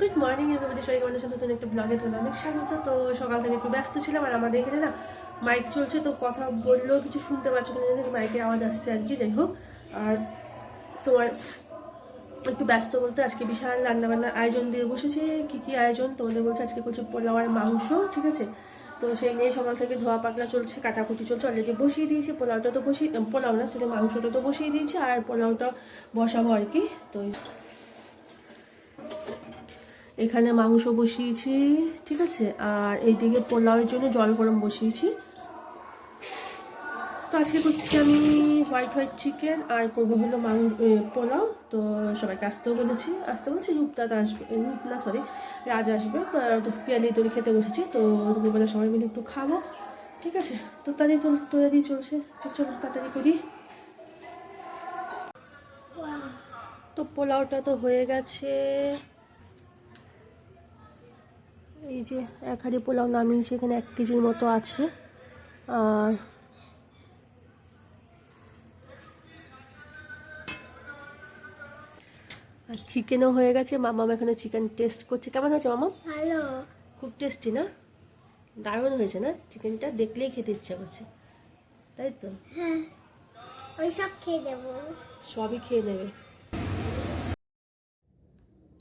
Good morning এভাবে সবাই আমাদের সাথে নতুন একটা ব্লগে তোলা অনেক স্বাগত। তো সকাল থেকে একটু ব্যস্ত ছিলাম আর আমাদের এখানে না মাইক চলছে, তো কথা বললেও কিছু শুনতে পাচ্ছ কিনা জানি মাইকের আওয়াজ আসছে আর কি, যাই হোক। আর তোমার একটু ব্যস্ত বলতে আজকে বিশাল রান্নাবান্নার আয়োজন দিয়ে বসেছি। কি কি আয়োজন? তোমাদের বলছে আজকে করছে পোলাও আর মাংস, ঠিক আছে? তো সেই নিয়ে সকাল থেকে ধোয়া পাকলা চলছে, কাটাকুটি চলছে। অলরেডি বসিয়ে দিয়েছি, পোলাওটা তো বসিয়ে পোলাও না শুধু মাংসটা তো বসিয়ে দিয়েছি, আর পোলাওটা বসাবো আর কি। তো এখানে মাংস বসিয়েছি ঠিক আছে? আর এইদিকে পোলাওয়ের জন্য জল গরম বসিয়েছি। তো আজকে করছি আমি হোয়াইট হোয়াইট চিকেন আর করব হলো মাং এ, পোলাও। তো সবাইকে আসতেও বলেছি। আসতে বলছি রূপদাদা আসবে রূপ না সরি রাজ আসবে। তো পিয়ালি তৈরি খেতে বসেছি। তো দুপুরবেলা সবাই মিলে একটু খাব ঠিক আছে? তো তাড়াতাড়ি চল তৈরি চলছে। তো চলো তাড়াতাড়ি করি। তো পোলাওটা তো হয়ে গেছে। এই যে এক হাঁড়ি পোলাও নামিয়েছি এখানে এক কেজির মতো আছে। আর আর চিকেনও হয়ে গেছে। মামাম এখানে চিকেন টেস্ট করছে। কেমন হয়েছে মামাম ভালো। খুব টেস্টি না? দারুণ হয়েছে না? চিকেনটা দেখলেই খেতে ইচ্ছা করছে। তাই তো? হ্যাঁ। ওই সব খেয়ে দেবো সবই খেয়ে নেবে।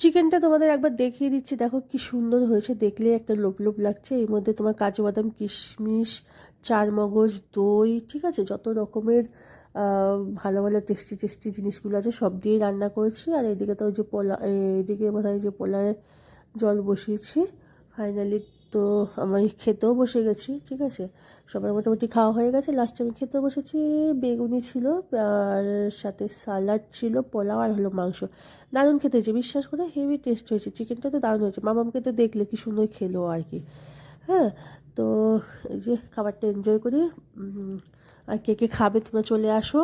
চিকেনটা তোমাদের একবার দেখিয়ে দিচ্ছি। দেখো কি সুন্দর হয়েছে। দেখলে একটা লোভ লোভ লাগছে। এর মধ্যে তোমার কাজু বাদাম, কিশমিশ, চারমগজ, দই, ঠিক আছে? যত রকমের ভালো ভালো টেস্টি টেস্টি জিনিসগুলো আছে, সব দিয়ে রান্না করেছি। আর এদিকে তো যে পোলা এদিকে বোধ হয় যে পোলায় জল বসিয়েছি। ফাইনালি তো আমি খেতেও বসে গেছি, ঠিক আছে? সবার মোটামুটি খাওয়া হয়ে গেছে। লাস্টে আমি খেতেও বসেছি। বেগুনি ছিল আর সাথে সালাড ছিল, পোলাও আর হলো মাংস। দারুণ খেতে হয়েছে। বিশ্বাস করে হেভি টেস্ট হয়েছে। চিকেনটা তো দারুণ হয়েছে। মামামকে তো দেখলে কি সুন্দর খেলো আর কি। হ্যাঁ? তো এই যে খাবারটা এনজয় করি। আর কে কে খাবে তোমরা চলে আসো।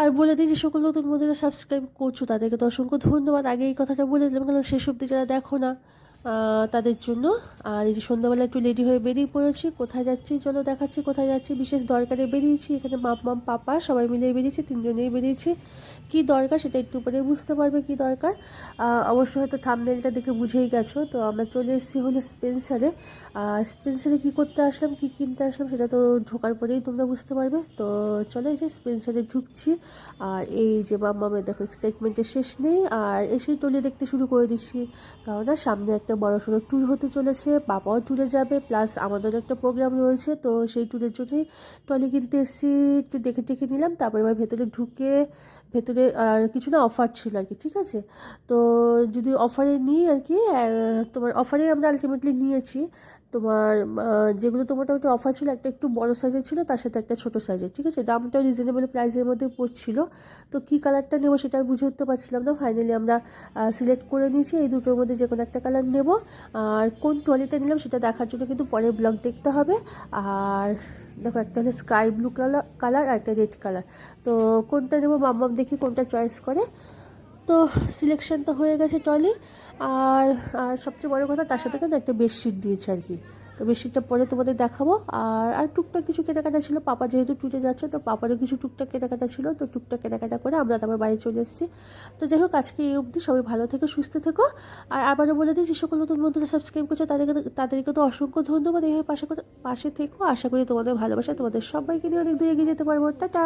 আর বলে দিই, যে সকল নতুন বন্ধুরা সাবস্ক্রাইব করছ, তাদেরকে তো অসংখ্য ধন্যবাদ। আগে এই কথাটা বলে দিলাম কারণ শেষ অব্দি যারা দেখো না তাদের জন্য। আর এই যে সন্ধ্যাবেলা একটু রেডি হয়ে বেরিয়ে পড়েছি। কোথায় যাচ্ছি চলো দেখাচ্ছি, কোথায় যাচ্ছি? বিশেষ দরকারে বেরিয়েছি। এখানে মাপ মাম, পাপা সবাই মিলে বেরিয়েছি, তিনজনেই বেরিয়েছি। কি দরকার সেটা একটু পরে বুঝতে পারবে কি দরকার। অবশ্য হয়তো থামনেলটা দেখে বুঝেই গেছো। তো আমরা চলে এসেছি হলো স্পেন্সারে স্পেন্সারে কী করতে আসলাম, কী কিনতে আসলাম সেটা তো ঢোকার পরেই তোমরা বুঝতে পারবে। তো চলো এই যে স্পেন্সারে ঢুকছি। আর এই যে মাম্মামের দেখো এক্সাইটমেন্টের শেষ নেই। আর এসেই টলি দেখতে শুরু করে দিচ্ছি। কারণ সামনে একটা বড় সড়ো ট্যুর হতে চলেছে, বাবাও ট্যুরে যাবে প্লাস আমাদেরও একটা প্রোগ্রাম রয়েছে, তো সেই ট্যুরের জন্যই টলি কিনতে এসেছি, একটু দেখে টেখে নিলাম, তারপর এবার ভেতরে ঢুকে, ভেতরে আর কিছু না অফার ছিল আর কি, ঠিক আছে? তো যদি অফারে নিই আর কি তোমার অফারে আমরা আলটিমেটলি নিয়েছি, তোমার যেগুলো তো মোটামুটি অফার ছিল, একটা একটু বড় সাইজের ছিল, তার সাথে একটা ছোট সাইজের ঠিক আছে? দামটাও রিজনেবল প্রাইসের মধ্যে পড়ছিল, তো কী কালারটা নেব সেটা বুঝে উঠতে পারছিলাম না ফাইনালি আমরা সিলেক্ট করে নিয়েছি, এই দুটোর মধ্যে যে কোনো একটা কালার নেব। আর কোন ট্রলিটা নিলাম সেটা দেখার জন্য কিন্তু পরে ব্লগ দেখতে হবে। আর দেখো, একটা হলো স্কাই ব্লু কালার কালার আর একটা রেড কালার তো কোনটা নেব? মাম্মাম দেখি কোনটা চয়েস করে। তো সিলেকশন তো হয়ে গেছে টলি আর আর সবচেয়ে বড় কথা তার সাথে তো একটা বেডশিট দিয়েছে আর কি। তো বেডশিটটা পরে তোমাদের দেখাবো। আর আর টুকটাক কিছু কেনাকাটা ছিল। পাপা যেহেতু টুটে যাচ্ছে, তো পাপারও কিছু টুকটাক কেনাকাটা ছিল। তো টুকটাক কেনাকাটা করে আমরা তারপর বাড়ি চলে এসেছি। তো যাই হোক, আজকে এই অবধি। সবাই ভালো থেকো, সুস্থ থেকো। আর আবারও বলে দিই, যে সকল নতুন বন্ধুরা সাবস্ক্রাইব করছ, তাদেরকে তাদেরকে তো অসংখ্য ধন্যবাদ। এইভাবে পাশে পাশে থেকো। আশা করি তোমাদের ভালোবাসা তোমাদের সবাইকে নিয়ে অনেক দূরে এগিয়ে যেতে পারব। টাটা!